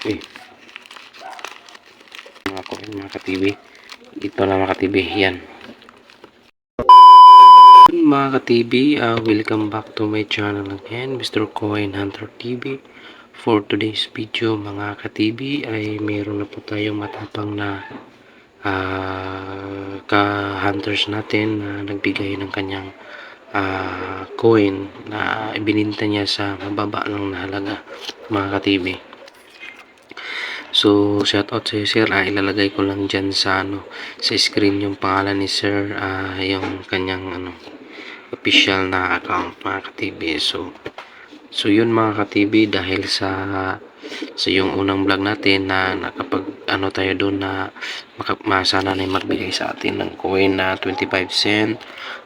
Eh. Mga ko mga ka-TV. Dito na mga ka-TV. Yan. Mga ka-TV, uh, welcome back to my channel again, Mr. Coin Hunter TV. For today's video, mga ka-TV, ay meron na po tayong matapang na ah, ka-hunters natin na nagbigay ng kanyang ah, coin na ibininta niya sa mababa na halaga, mga ka-TV. So, shout out sa sir. Ah, ilalagay ko lang dyan sa ano, sa screen yung pangalan ni sir, ah, yung kanyang ano, official na account mga ka-TV. So, so yun mga ka-TV dahil sa sa yung unang vlog natin na nakapag ano tayo doon na maka, ma- sana na magbigay sa atin ng coin na 25 cent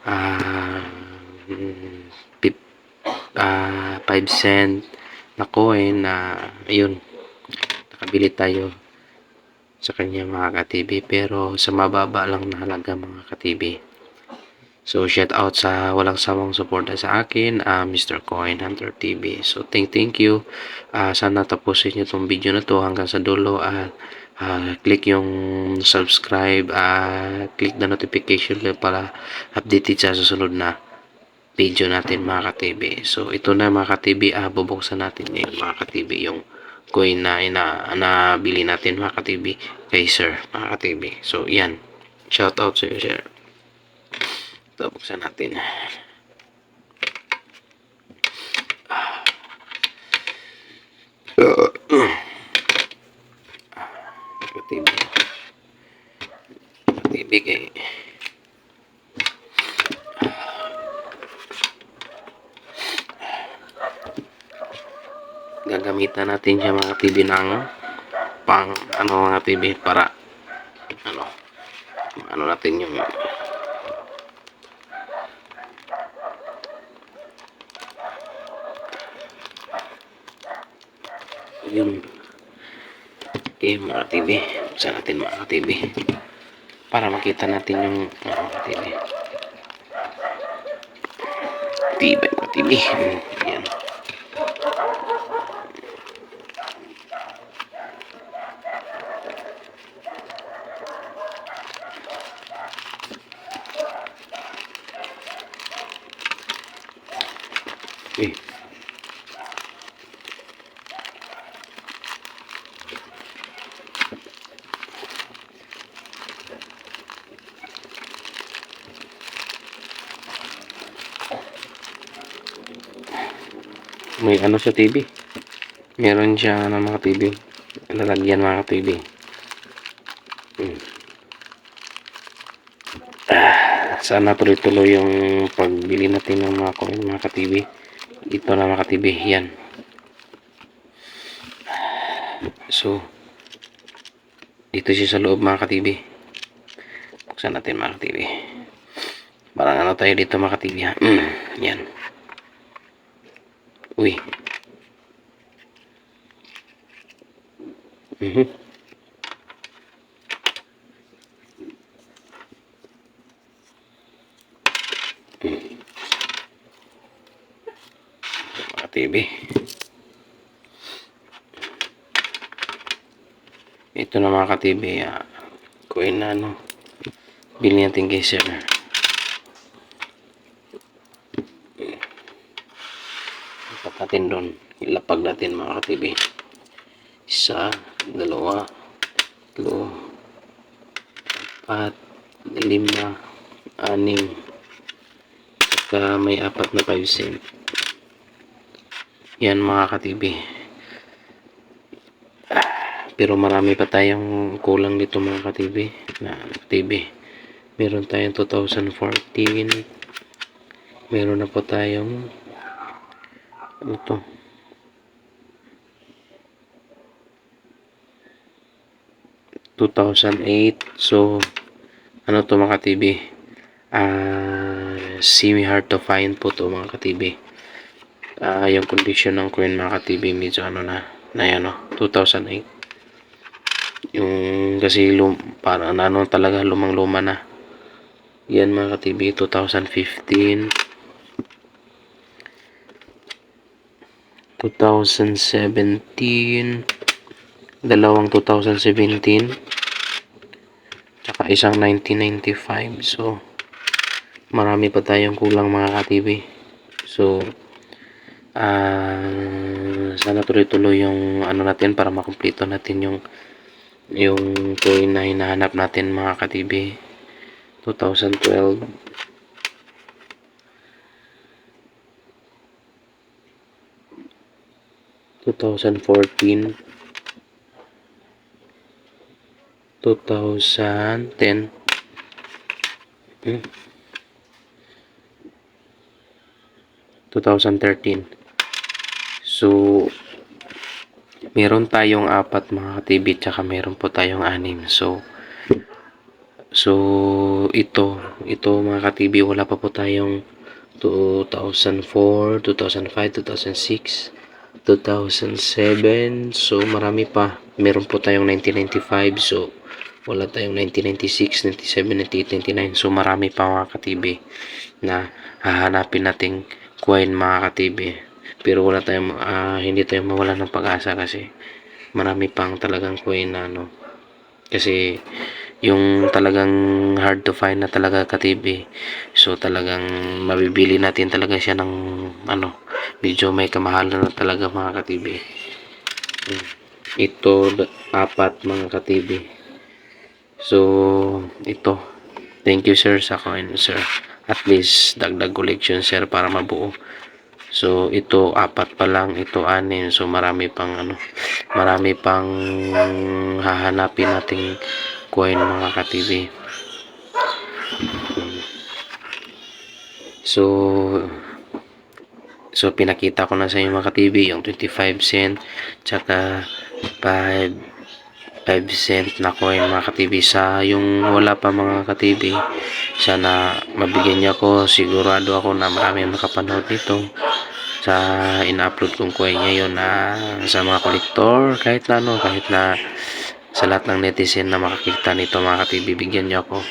ah pip, ah 5 cent na coin na ayun nakabili tayo sa kanya mga ka-TV pero sa mababa lang na halaga mga ka-TV So, shout out sa walang sawang suporta sa akin, ah, Mr. Coin Hunter TV. So, thank thank you. Ah, sana tapusin niyo tong video na to hanggang sa dulo at ah, click yung subscribe, ah, click the notification bell para updated sa susunod na video natin mga ka-TV. So, ito na mga ka-TV, ah, bubuksan natin yung mga ka-TV yung coin na ina na bili natin mga ka-TV kay sir mga ka-TV. So, yan. Shout out sa sir. Ito, buksan natin. Matibig. Matibig eh. Gagamitan natin siya mga TV ng pang ano mga TV para ano ano natin yung yun okay mga TV buksan natin mga TV para makita natin yung mga TV tibay mga TV yan may ano sa TV meron siya ng mga TV lalagyan mga TV hmm. ah, sana tuloy-tuloy yung pagbili natin ng mga coin mga TV dito na mga TV yan. So dito siya sa loob mga TV buksan natin mga TV parang ano tayo dito mga TV ha? Mm, yan Uy. Mhm. Mga TV. Ito na mga ka-TV. Ah, kuin na ano. Bili natin kay sir. natin mga ka-TV. Isa, dalawa, tatlo, apat, lima, anim, saka may apat na 5 cent. Yan mga ka-TV. Pero marami pa tayong kulang dito mga ka-TV. Na, TV. Meron tayong 2014. Meron na po tayong ano ito 2008. So, ano to mga ka-TV? Uh, ah, semi hard to find po to mga ka-TV. Uh, ah, yung condition ng coin mga TV medyo ano na, na yan no, 2008. Yung kasi lum, parang ano, ano talaga lumang luma na. Yan mga ka-TV, 2015. 2017 dalawang 2017 tsaka isang 1995 so marami pa tayong kulang mga ka-TV so ah sana tuloy-tuloy yung ano natin para makumpleto natin yung yung coin na hinahanap natin mga ka-TV 2012 2014 2010 hmm, 2013 so meron tayong apat mga TV tsaka meron po tayong anim. So so ito ito mga ka-TV wala pa po tayong 2004 2005 2006 2007 so marami pa. Meron po tayong 1995 so wala tayong 1996 97 98 99 so marami pa mga ka-TV na hahanapin nating coin mga ka-TV pero wala tayong ah, hindi tayo mawala ng pag-asa kasi marami pang talagang coin na ano. Kasi yung talagang hard to find na talaga ka-TV so talagang mabibili natin talaga siya ng ano medyo may kamahalan na talaga mga ka-TV Hmm. ito apat mga ka-TV so ito thank you sir sa coin sir at least dagdag collection sir para mabuo So ito apat pa lang, ito anim. So marami pang ano, marami pang hahanapin nating coin mga ka-TV. So So pinakita ko na sa inyo mga ka-TV yung 25 cent tsaka 5 5 cent na coin mga ka-TV sa yung wala pa mga ka-TV sana mabigyan niya ako. Sigurado ako na marami ang makapanood nito. Sa ina-upload kong coin ngayon na sa mga kolektor kahit na ano kahit na sa lahat ng netizen na makakita nito mga ka-TV bigyan niyo ako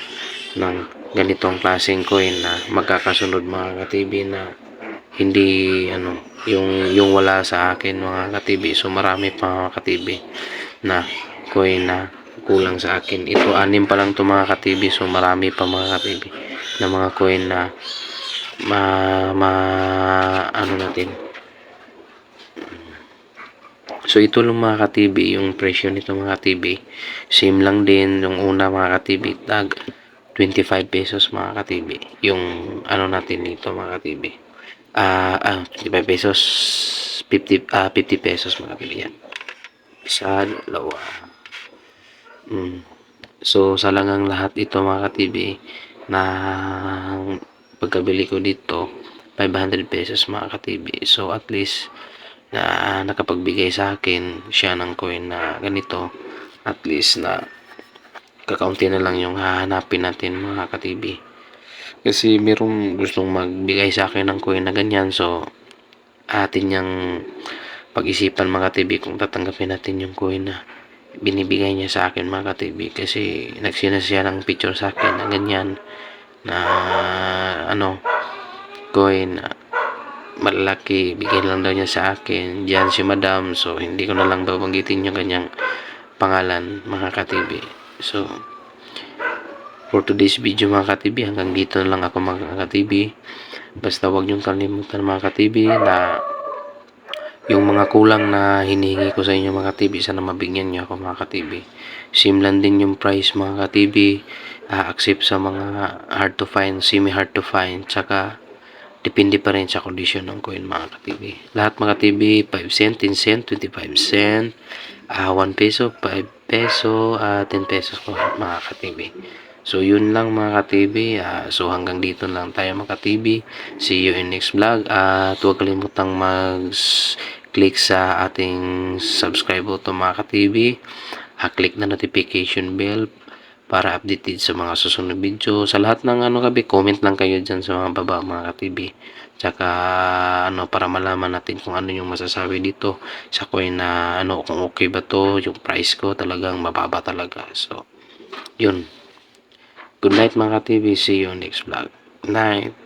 ng ganitong klaseng coin na magkakasunod mga ka-TV na hindi ano yung yung wala sa akin mga ka-TV so marami pa mga ka-TV na coin na kulang sa akin. Ito anim pa lang to mga ka-TV so marami pa mga ka-TV na mga coin na ma, ma ano natin. So ito lang mga ka-TV yung presyo nito mga ka-TV same lang din yung una mga ka-TV tag 25 pesos mga ka-TV yung ano natin dito mga ka-TV ah ah 25 pesos 50 ah 50 pesos mga ka-TV yan. Isa dalawa mm. so sa langang lahat ito mga ka-TV na pagkabili ko dito 500 pesos mga ka-TV so at least na nakapagbigay sa akin siya ng coin na ganito at least na kakaunti na lang yung hahanapin natin mga ka-TV kasi merong gustong magbigay sa akin ng coin na ganyan so atin niyang pag-isipan mga TV kung tatanggapin natin yung coin na binibigay niya sa akin mga ka-TV kasi nagsina siya ng picture sa akin na ganyan na ano coin malaki bigay lang daw niya sa akin. Diyan si madam so hindi ko na lang babanggitin yung kanyang pangalan mga ka-TV so for today's video mga ka-TV hanggang dito na lang ako mga ka-TV basta wag niyong kalimutan mga ka-TV na yung mga kulang na hinihingi ko sa inyo mga ka-TV sana mabigyan niyo ako mga ka-TV lang din yung price mga ka-TV ah, accept sa mga hard to find semi hard to find tsaka depende pa rin sa condition ng coin mga ka-TV lahat mga TV 5 cent 10 cent 25 cent ah 1 peso 5 peso ah 10 pesos ko mga ka-TV So, yun lang mga ka-TV. Ah, so, hanggang dito lang tayo mga ka-TV. See you in next vlog. At huwag kalimutang mag-click sa ating subscribe button mga ka-TV. Ha-click na notification bell para updated sa mga susunod video. Sa lahat ng ano kabi, comment lang kayo dyan sa mga baba mga ka-TV. Tsaka ano para malaman natin kung ano yung masasabi dito sa coin na ano kung okay ba to yung price ko talagang mababa talaga. So, yun. Good night mga ka-TV. See you next vlog. Night.